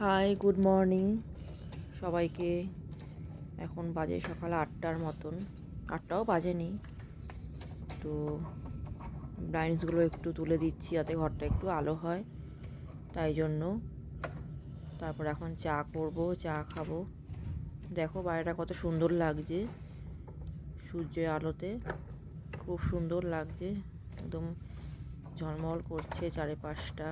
Hi good morning সবাইকে এখন বাজে সকাল আটটার মতন। আটটাও বাজেনি। তো ব্লাইন্ডসগুলো একটু তুলে দিচ্ছি যাতে ঘরটা একটু আলো হয়। তাই জন্য। তারপর এখন চা করব, চা খাব। দেখো বাইরেটা কত সুন্দর লাগছে সূর্যের আলোতে। খুব সুন্দর লাগছে। একদম ঝলমল করছে চারিপাশটা।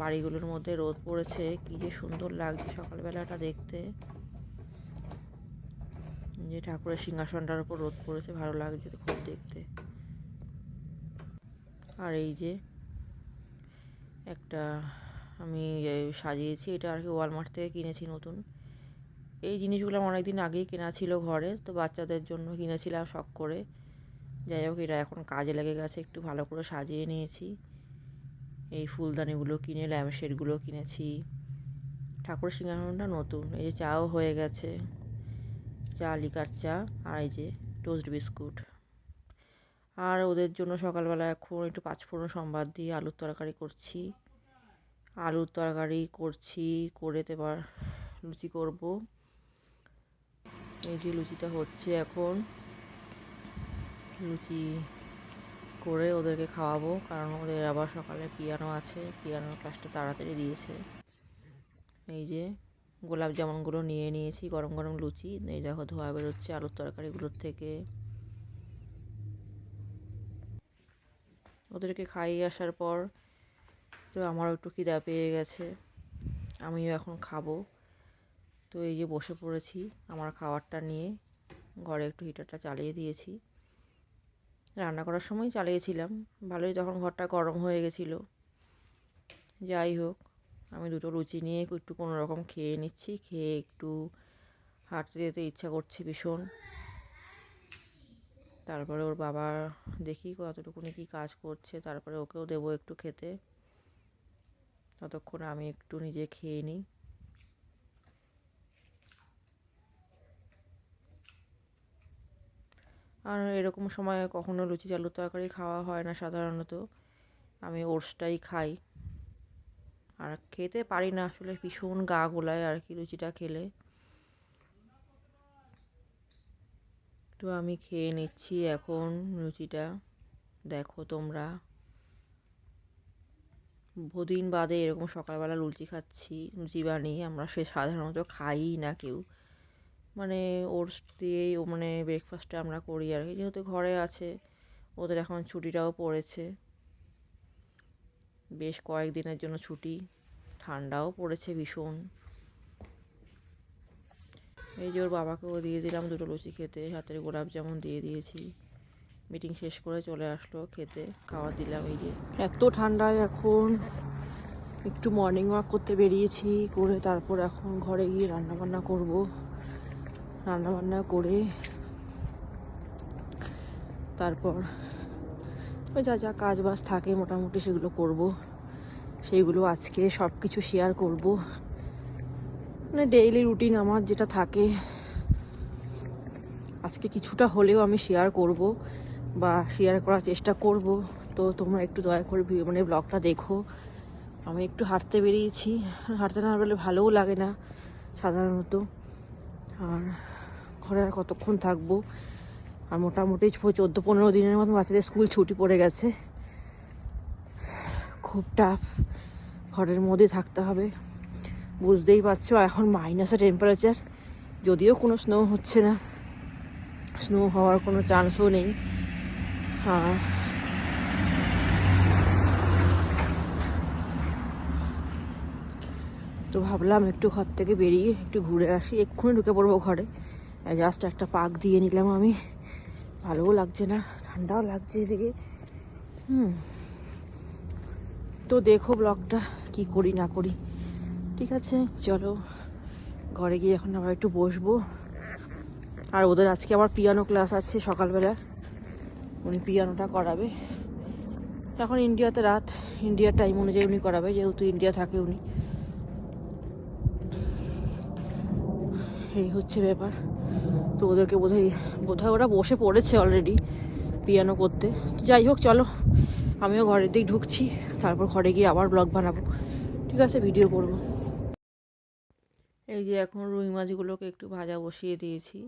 বাড়িগুলোর মধ্যে রোদ পড়েছে, কি যে সুন্দর লাগছে সকালবেলাটা দেখতে। যে ঠাকুরের সিংহাসনটার উপর রোদ পড়েছে, ভালো লাগছে খুব দেখতে। আর এই যে একটা আমি সাজিয়েছি, এটা আর কি ওয়ালমার্ট থেকে কিনেছি নতুন। এই জিনিসগুলো আমার অনেকদিন আগেই কেনা ছিল ঘরে, তো বাচ্চাদের জন্য কিনেছিলাম শখ করে। যাই হোক, এটা এখন কাজে লেগে গেছে, একটু ভালো করে সাজিয়ে নিয়েছি। এই ফুলদানিগুলো কিনে ল্যাম্পশেডগুলো কিনেছি। ঠাকুর সিংহাসনটা নতুন, এই যে চাও হয়ে গেছে। চা, লিকার চা, আর এই যে টোস্ট বিস্কুট। আর ওদের জন্য সকালবেলা এখন একটু পাঁচফোড়ন সম্বাদ দিয়ে আলুর তরকারি করছি। আলুর তরকারি করছি, করে তো এবার লুচি করব। এই যে লুচিটা হচ্ছে এখন। লুচি করে ওদেরকে খাওয়াবো, কারণ ওদের আবার সকালে পিয়ানো আছে। পিয়ানোর ক্লাসটা তাড়াতাড়ি দিয়েছে। এই যে গোলাপ জামুনগুলো নিয়ে নিয়েছি, গরম গরম লুচি। এই দেখো ধোয়া বেরোচ্ছে আলুর তরকারিগুলোর থেকে। ওদেরকে খাইয়ে আসার পর তো আমারও একটু খিদা পেয়ে গেছে। আমিও এখন খাব। তো এই যে বসে পড়েছি আমার খাবারটা নিয়ে। ঘরে একটু হিটারটা চালিয়ে দিয়েছি। রান্না করার সময় চালিয়েছিলাম। ভালোই তখন ঘরটা গরম হয়ে গেছিল। যাই হোক, আমি দুটো লুচি নিয়ে একটু কোনো রকম খেয়ে নিচ্ছি। খেয়ে একটু হাঁটতে যেতে ইচ্ছা করছে ভীষণ। তারপরে ওর বাবা দেখি কতটুকুনি কী কাজ করছে, তারপরে ওকেও দেবো একটু খেতে। ততক্ষণ আমি একটু নিজে খেয়ে নিই। আর এরকম সময় কখনো লুচি চালুর তরকারি খাওয়া হয় না সাধারণত। আমি ওটসটাই খাই। আর খেতে পারি না, আসলে ভীষণ গা গোলায় আর কি লুচিটা খেলে। তো আমি খেয়ে নিচ্ছি এখন লুচিটা। দেখো তোমরা। বহুদিন বাদে এরকম সকালবেলা লুচি খাচ্ছি, লুচি বানিয়ে আমরা সে সাধারণত খাই না কেউ। মানে ওটস দিয়েই ও মানে ব্রেকফাস্টটা আমরা করি আর কি। যেহেতু ঘরে আছে, ওদের এখন ছুটিটাও পড়েছে। বেশ কয়েকদিনের জন্য ছুটি, ঠান্ডাও পড়েছে ভীষণ। এই যে ওর বাবাকেও দিয়ে দিলাম দুটো লুচি খেতে, হাতের গোলাপ যেমন দিয়ে দিয়েছি। মিটিং শেষ করে চলে আসলো খেতে, খাওয়া দিলাম এই যে। এত ঠান্ডায় এখন একটু মর্নিং ওয়াক করতে বেরিয়েছি, করে তারপর এখন ঘরে গিয়ে রান্না বান্না করব। রান্না বান্না করে তারপর যা যা কাজ বাজ থাকে মোটামুটি সেগুলো করব। সেইগুলো আজকে সব কিছু শেয়ার করব। মানে ডেইলি রুটিন আমার যেটা থাকে, আজকে কিছুটা হলেও আমি শেয়ার করব বা শেয়ার করার চেষ্টা করব। তো তোমরা একটু দয়া করে মানে ব্লগটা দেখো। আমি একটু হাঁটতে বেরিয়েছি। হাঁটতে না বেরোলে ভালোও লাগে না সাধারণত। আর ঘরে আর কতক্ষণ থাকব? আর মোটামুটি চোদ্দ, পনেরো দিনের মতো বাচ্চাদের স্কুল ছুটি পড়ে গেছে। খুব টাফ ঘরের মধ্যে থাকতে হবে। বুঝতেই পারছ এখন মাইনাসে টেম্পারেচার যদিও কোনো স্নো হচ্ছে না। স্নো হওয়ার কোনো চান্সও নেই। হ্যাঁ তো ভাবলাম একটু ঘর থেকে বেরিয়ে একটু ঘুরে আসি। এক্ষুনি ঢুকে পড়ব ঘরে। জাস্ট একটা পাক দিয়ে নিলাম আমি। ভালোও লাগছে না, ঠান্ডাও লাগছে এদিকে। হুম। তো দেখো ব্লগটা, কি করি না করি। ঠিক আছে, চলো। ঘরে গিয়ে এখন আবার একটু বসবো। আর ওদের আজকে আবার পিয়ানো ক্লাস আছে সকালবেলা। উনি পিয়ানোটা করাবে। এখন ইন্ডিয়াতে রাত, ইন্ডিয়ার টাইম অনুযায়ী উনি করাবে, যেহেতু ইন্ডিয়া থাকে উনি। এই হচ্ছে ব্যাপার। তো ওদেরকে বোধহয় বোধহয় ওরা বসে পড়েছে অলরেডি পিয়ানো করতে। যাই হোক, চলো, আমিও ঘরের দিক ঢুকছি, তারপর ঘরে গিয়ে আবার ব্লগ বানাবো। ঠিক আছে ভিডিও করব। এই যে এখন রুই মাছগুলোকে একটু ভাজা বসিয়ে দিয়েছি।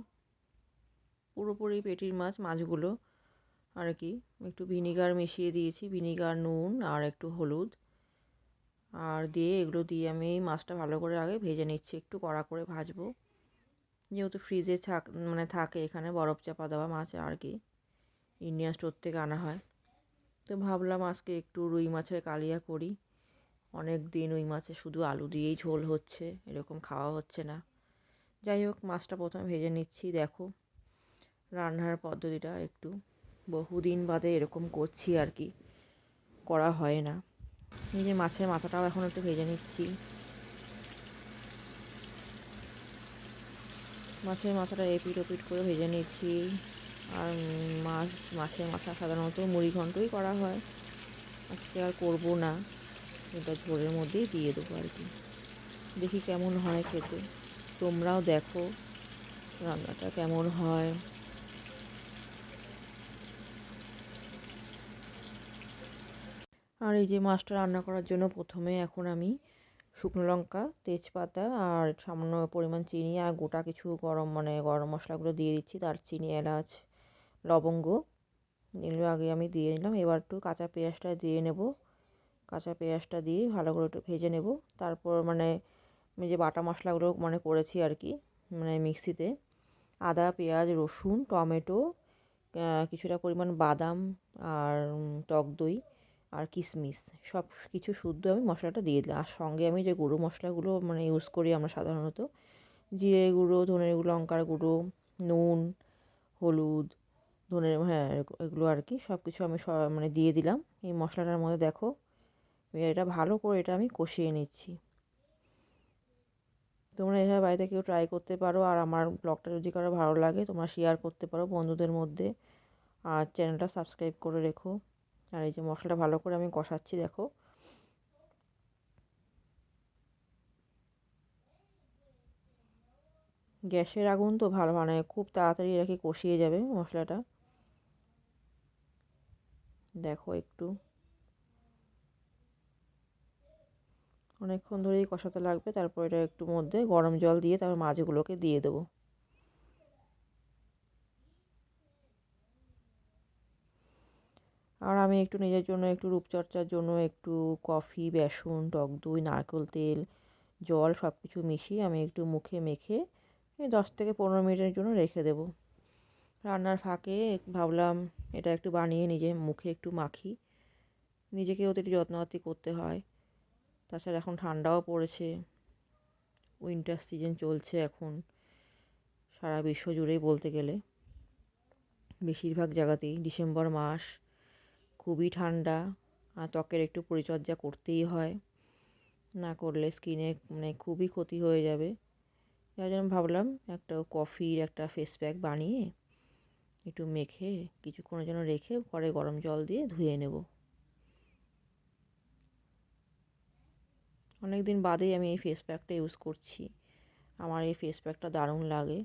পুরোপুরি পেটির মাছ, মাছগুলো আর কি। একটু ভিনিগার মিশিয়ে দিয়েছি, ভিনিগার, নুন আর একটু হলুদ। আর দিয়ে এগুলো দিয়ে আমি মাছটা ভালো করে আগে ভেজে নিচ্ছি, একটু কড়া করে ভাজবো। যেহেতু ফ্রিজে থাক মানে থাকে এখানে বরফ চাপা দেওয়া মাছ আর কি ইন্ডিয়ান স্টোর থেকে আনা হয়। তো ভাবলাম আজকে একটু রুই মাছের কালিয়া করি। অনেক দিন রুই মাছে শুধু আলু দিয়েই ঝোল হচ্ছে, এরকম খাওয়া হচ্ছে না। যাই হোক, মাছটা প্রথমে ভেজে নিচ্ছি, দেখো। রান্নার পদ্ধতিটা একটু, বহুদিন বাদে এরকম করছি আর কি, করা হয় না। এই যে মাছের মাথাটাও এখন একটু ভেজে নিচ্ছি। মাছের মাথাটা এপিট ওপিট করে ভেজে নিচ্ছি। আর মাছ, মাছের মাথা সাধারণত মুড়ি ঘন্টই করা হয়। আজকে আর করব না। এটা ঝোলের মধ্যেই দিয়ে দেবো আর কি। দেখি কেমন হয় খেতে। তোমরাও দেখো রান্নাটা কেমন হয়। আর এই যে মাছটা রান্না করার জন্য প্রথমে এখন আমি শুকনো লঙ্কা, তেজপাতা আর সামান্য পরিমাণ চিনি আর গোটা কিছু গরম মানে গরম মশলাগুলো দিয়ে দিচ্ছি। দারচিনি, এলাচ, লবঙ্গ এগুলো আগে আমি দিয়ে নিলাম। এবার একটু কাঁচা পেঁয়াজটা দিয়ে নেব। কাঁচা পেঁয়াজটা দিয়ে ভালো করে একটু ভেজে নেব। তারপর মানে আমি যে বাটা মশলাগুলো মানে করেছি আর কি মানে মিক্সিতে, আদা, পেঁয়াজ, রসুন, টমেটো কিছুটা পরিমাণ বাদাম আর টক দই আর কিশমিশ সব কিছু শুদ্ধ আমি মশলাটা দিয়ে দিলাম। আর সঙ্গে আমি যে গুঁড়ো মশলাগুলো মানে ইউজ করি আমরা সাধারণত, জিরে গুঁড়ো, ধনের গুঁড়ো, লঙ্কার গুঁড়ো, নুন, হলুদ, ধনের হ্যাঁ এগুলো আর কি সব কিছু আমি মানে দিয়ে দিলাম। এই মশলাটার মধ্যে দেখো এটা ভালো করে এটা আমি কষিয়ে নিচ্ছি। তোমরা এভাবে বাড়িতে কেউ ট্রাই করতে পারো, আর আমার ব্লগটা যদি কারও ভালো লাগে, তোমরা শেয়ার করতে পারো বন্ধুদের মধ্যে। আর চ্যানেলটা সাবস্ক্রাইব করে রেখো। আর এই যে মশলাটা ভালো করে আমি কষাচ্ছি, দেখো। গ্যাসের আগুন তো ভালো মানে খুব তাড়াতাড়ি আর কি কষিয়ে যাবে মশলাটা। দেখো একটু। অনেকক্ষণ ধরেই কষাতে লাগবে, তারপর এটা একটু মধ্যে গরম জল দিয়ে তারপর মাছগুলোকে দিয়ে দেবো। আর আমি একটু নিজের জন্য একটু রূপচর্চার জন্য একটু কফি, বেসন, টক দই, নারকেল তেল, জল সব কিছু মিশিয়ে আমি একটু মুখে মেখে দশ থেকে পনেরো মিনিটের জন্য রেখে দেবো। রান্নার ফাঁকে ভাবলাম এটা একটু বানিয়ে নিজে মুখে একটু মাখি। নিজেকেও তো একটু যত্নআত্তি করতে হয়। তাছাড়া এখন ঠান্ডাও পড়েছে। উইন্টার সিজন চলছে এখন। সারা বিশ্ব জুড়েই বলতে গেলে। বেশিরভাগ জায়গাতেই ডিসেম্বর মাস। খুবই ঠান্ডা, আর ত্বকের একটু পরিচর্যা করতেই হয়। না করলে স্কিনে মানে খুবই ক্ষতি হয়ে যাবে। যার জন্য ভাবলাম একটা কফির একটা ফেস প্যাক বানিয়ে একটু মেখে কিছুক্ষণের জন্য রেখে পরে গরম জল দিয়ে ধুয়ে নেব। অনেক দিন বাদেই আমি এই ফেস প্যাকটা ইউজ করছি। আমার এই ফেস প্যাকটা দারুণ লাগে।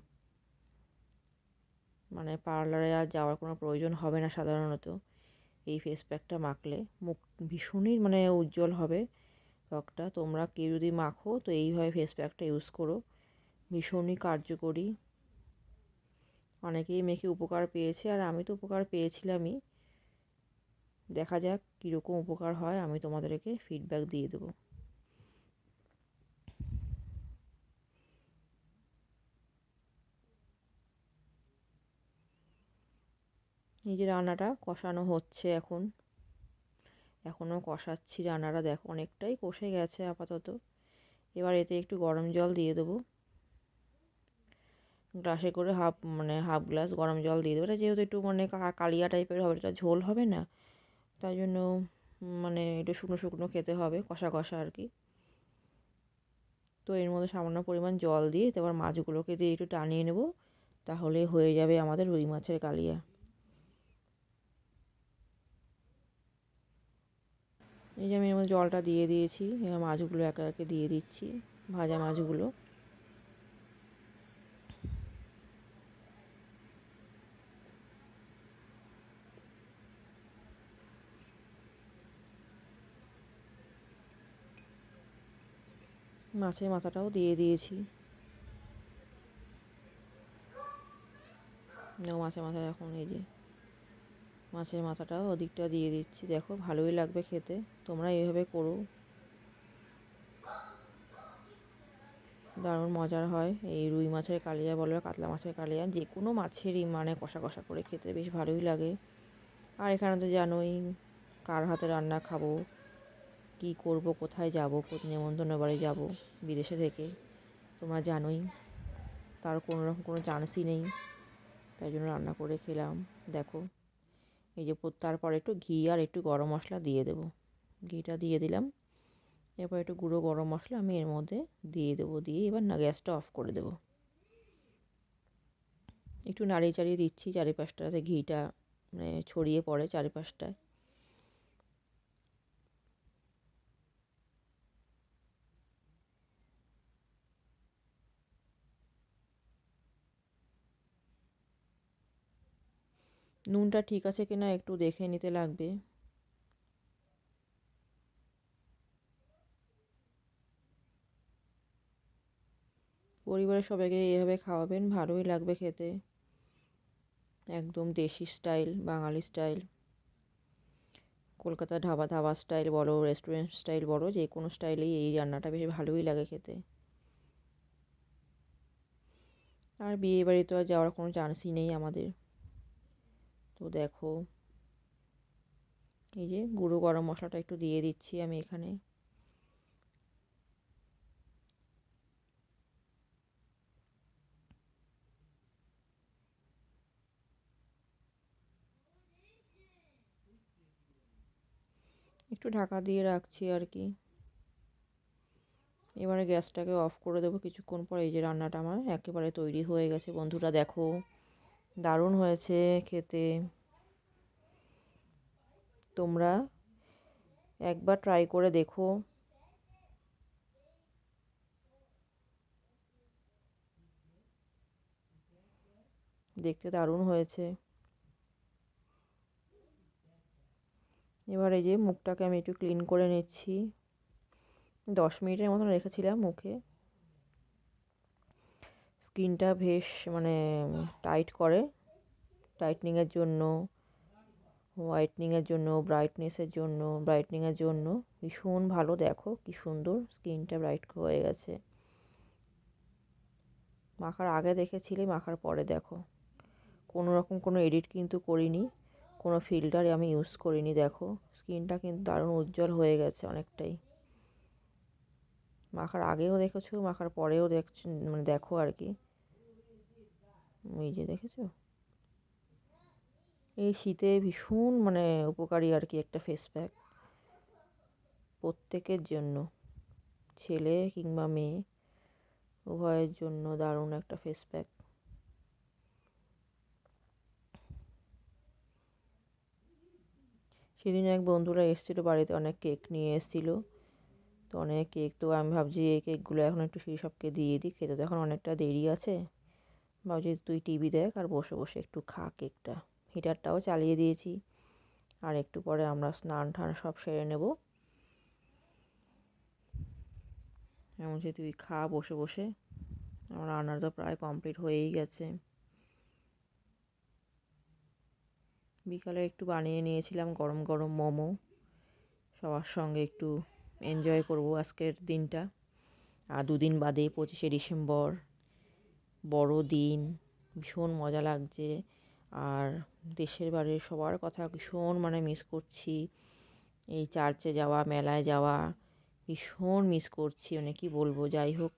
মানে পার্লারে আর যাওয়ার কোনো প্রয়োজন হবে না সাধারণত। এই ফেস প্যাকটা মাখলে মুখ ভীষণই মানে উজ্জ্বল হবে ত্বকটা। তোমরা কেউ যদি মাখো, তো এইভাবে ফেস প্যাকটা ইউজ করো। ভীষণই কার্যকরী। অনেকেই মেখে উপকার পেয়েছে আর আমি তো উপকার পেয়েছিলামই। দেখা যাক কীরকম উপকার হয়, আমি তোমাদেরকে ফিডব্যাক দিয়ে দেবো। যে রান্নাটা কষানো হচ্ছে এখন। এখনও কষাচ্ছি রান্নাটা, দেখো অনেকটাই কষে গেছে আপাতত। এবার এতে একটু গরম জল দিয়ে দেবো। গ্লাসে করে হাফ মানে হাফ গ্লাস গরম জল দিয়ে দেবো। এটা যেহেতু একটু মানে কালিয়া টাইপের হবে, এটা ঝোল হবে না। তাই জন্য মানে একটু শুকনো শুকনো খেতে হবে, কষা কষা আর কি। তো এর মধ্যে সামান্য পরিমাণ জল দিয়ে তারপর মাছগুলোকে দিয়ে একটু টানিয়ে নেব। তাহলে হয়ে যাবে আমাদের রুই মাছের কালিয়া। এই যে আমি এর মধ্যে জলটা দিয়ে দিয়েছি, এবার মাছগুলো একে একে দিয়ে দিচ্ছি, ভাজা মাছগুলো। মাছের মাথাটাও দিয়ে দিয়েছি। মাছের মাথা এখন এই যে মাছের মাথাটাও ওদিকটা দিয়ে দিচ্ছি। দেখো, ভালোই লাগবে খেতে। তোমরা এইভাবে করো। দারুণ মজার হয়। এই রুই মাছের কালিয়া বলো, কাতলা মাছের কালিয়া, যে কোনো মাছেরই মানে কষা কষা করে খেতে বেশ ভালোই লাগে। আর এখানে তো জানোই কার হাতে রান্না খাব, কি করব, কোথায় যাব নেমন্তন্ন বাড়ি যাব, বিদেশে থেকে। তোমরা জানোই, তার কোনো রকম কোনো চান্সই নেই। তাই জন্য রান্না করে খেলাম। দেখো এই যে তারপর একটু ঘি আর একটু গরম মশলা দিয়ে দেবো। ঘিটা দিয়ে দিলাম। এরপর একটু গুঁড়ো গরম মশলা আমি এর মধ্যে দিয়ে দেবো, দিয়ে এবার না গ্যাসটা অফ করে দেবো। একটু নাড়িয়ে চাড়িয়ে দিচ্ছি চারিপাশটাতে ঘিটা মানে ছড়িয়ে পড়ে চারিপাশটায়। নুনটা ঠিক আছে কিনা একটু দেখে নিতে লাগবে। পরিবারের সবাইকে এভাবে খাওয়াবেন, ভালোই লাগবে খেতে। একদম দেশি style, Bangali style. Kolkata dhaba dhaba style বলো, রেস্টুরেন্ট স্টাইল বলো, যে কোনো স্টাইলেই এই রান্নাটা বেশ ভালোই লাগে খেতে। আর বিয়ে বাড়ি তো আর যাওয়ার কোনো চান্সই নেই আমাদের। তো দেখো। এই যে গুঁড়ো গরম মশলাটা একটু দিয়ে দিচ্ছি আমি এখানে। একটু ঢাকা দিয়ে রাখছি আর কি। এবারে গ্যাসটাকে অফ করে দেবো কিছুক্ষণ পর। এই যে রান্নাটা আমার একেবারে তৈরি হয়ে গেছে। বন্ধুরা দেখো। দারুণ হয়েছে খেতে। তোমরা একবার ট্রাই করে দেখো। দেখতে দারুণ হয়েছে। এবার এই যে মুখটাকে আমি একটু ক্লিন করে নিচ্ছি। দশ মিনিটের মতন রেখেছিলাম মুখে। স্কিনটা বেশ মানে টাইট করে। টাইটনিংয়ের জন্য, হোয়াইটনিংয়ের জন্য, ব্রাইটনেসের জন্য, ব্রাইটনিংয়ের জন্য। ভীষণ ভালো দেখো, কি সুন্দর স্কিনটা ব্রাইট হয়ে গেছে। মাখার আগে দেখেছিলে, মাখার পরে দেখো। কোনো রকম কোনো এডিট কিন্তু করিনি, কোনো ফিল্টার আমি ইউজ করিনি, দেখো। স্কিনটা কিন্তু দারুণ উজ্জ্বল হয়ে গেছে অনেকটাই। মাখার আগেও দেখেছ, মাখার পরেও দেখছ মানে দেখো আর কি। এই যে দেখেছ? এই শীতে ভীষণ মানে উপকারী আর কি একটা ফেস প্যাক প্রত্যেকের জন্য, ছেলে কিংবা মেয়ে, উভয়ের জন্য দারুণ একটা ফেস প্যাক সেদিন এক বন্ধুরা এসেছিল, বাড়িতে অনেক কেক নিয়ে এসেছিল। তো অনেক কেক তো আমি ভাবছি এই কেকগুলো এখন একটু সেই সবকে দিয়ে দিই, খেতে তো এখন অনেকটা দেরি আছে। ভাবছি তুই টিভি দেখ আর বসে বসে একটু খা কেকটা। হিটারটাও চালিয়ে দিয়েছি। আর একটু পরে আমরা স্নান টান সব সেরে নেব। এমন যে তুই খা, বসে বসে। আমার রান্নার তো প্রায় কমপ্লিট হয়েই গেছে। বিকালে একটু বানিয়ে নিয়েছিলাম গরম গরম মোমো। সবার সঙ্গে একটু এনজয় করব আজকের দিনটা। আর দুদিন বাদে পঁচিশে ডিসেম্বর, বড় দিন, ভীষণ মজা লাগছে। আর দেশের বাড়ির সবার কথা ভীষণ মানে মিস করছি। এই চার্চে যাওয়া, মেলায় যাওয়া ভীষণ মিস করছি। মানে কী বলব, যাই হোক,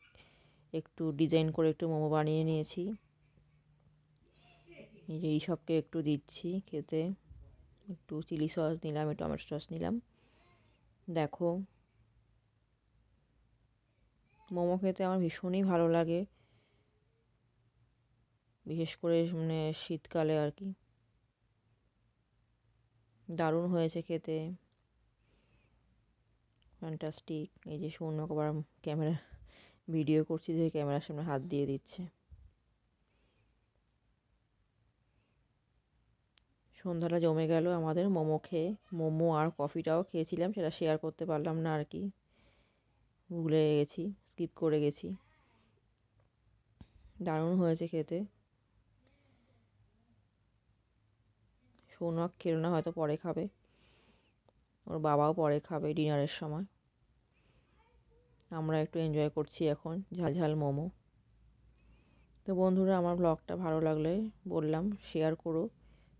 একটু ডিজাইন করে একটু মোমো বানিয়ে নিয়েছি। এই যে এইসবকে একটু দিচ্ছি খেতে। একটু চিলি সস নিলাম, একটু টমেটো সস নিলাম। দেখো মোমো খেতে আমার ভীষণই ভালো লাগে। বিশেষ করে মানে শীতকালে আর কি। দারুণ হয়েছে খেতে। ফ্যান্টাস্টিক এই যে শূন্য আবার ক্যামেরা, ভিডিও করছি যে ক্যামেরার সামনে হাত দিয়ে দিচ্ছে। সন্ধ্যাটা জমে গেল আমাদের মোমো খেয়ে। মোমো আর কফিটাও খেয়েছিলাম, সেটা শেয়ার করতে পারলাম না আর কি। ভুলে গেছি স্কিপ করে গেছি। দারুণ হয়েছে খেতে। সৌনক খেলো না, হয়তো পরে খাবে। ওর বাবাও পরে খাবে ডিনারের সময়। আমরা একটু এনজয় করছি এখন, ঝাল ঝাল মোমো। তো বন্ধুরা, আমার ব্লগটা ভালো লাগলে বললাম শেয়ার করো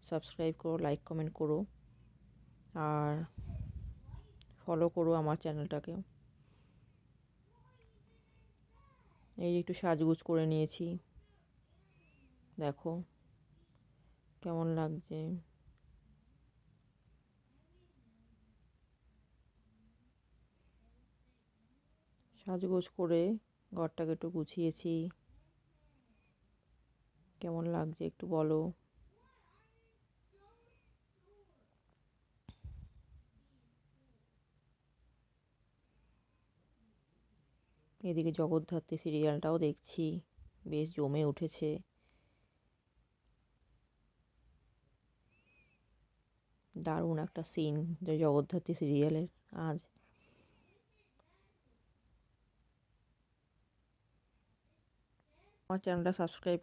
সাবস্ক্রাইব করো লাইক কমেন্ট করো। আর ফলো করো আমার চ্যানেলটাকে এই যে একটু সাজগুজ করে নিয়েছি। দেখো, কেমন লাগছে। সাজগোজ করে ঘরটাকে একটু গুছিয়েছি। কেমন লাগছে একটু বলো। এদিকে জগদ্ধাত্রী সিরিয়ালটাও দেখছি। বেশ জমে উঠেছে। দারুণ একটা সিন জগদ্ধাত্রী সিরিয়ালের আজ। আমার চ্যানেলটা সাবস্ক্রাইব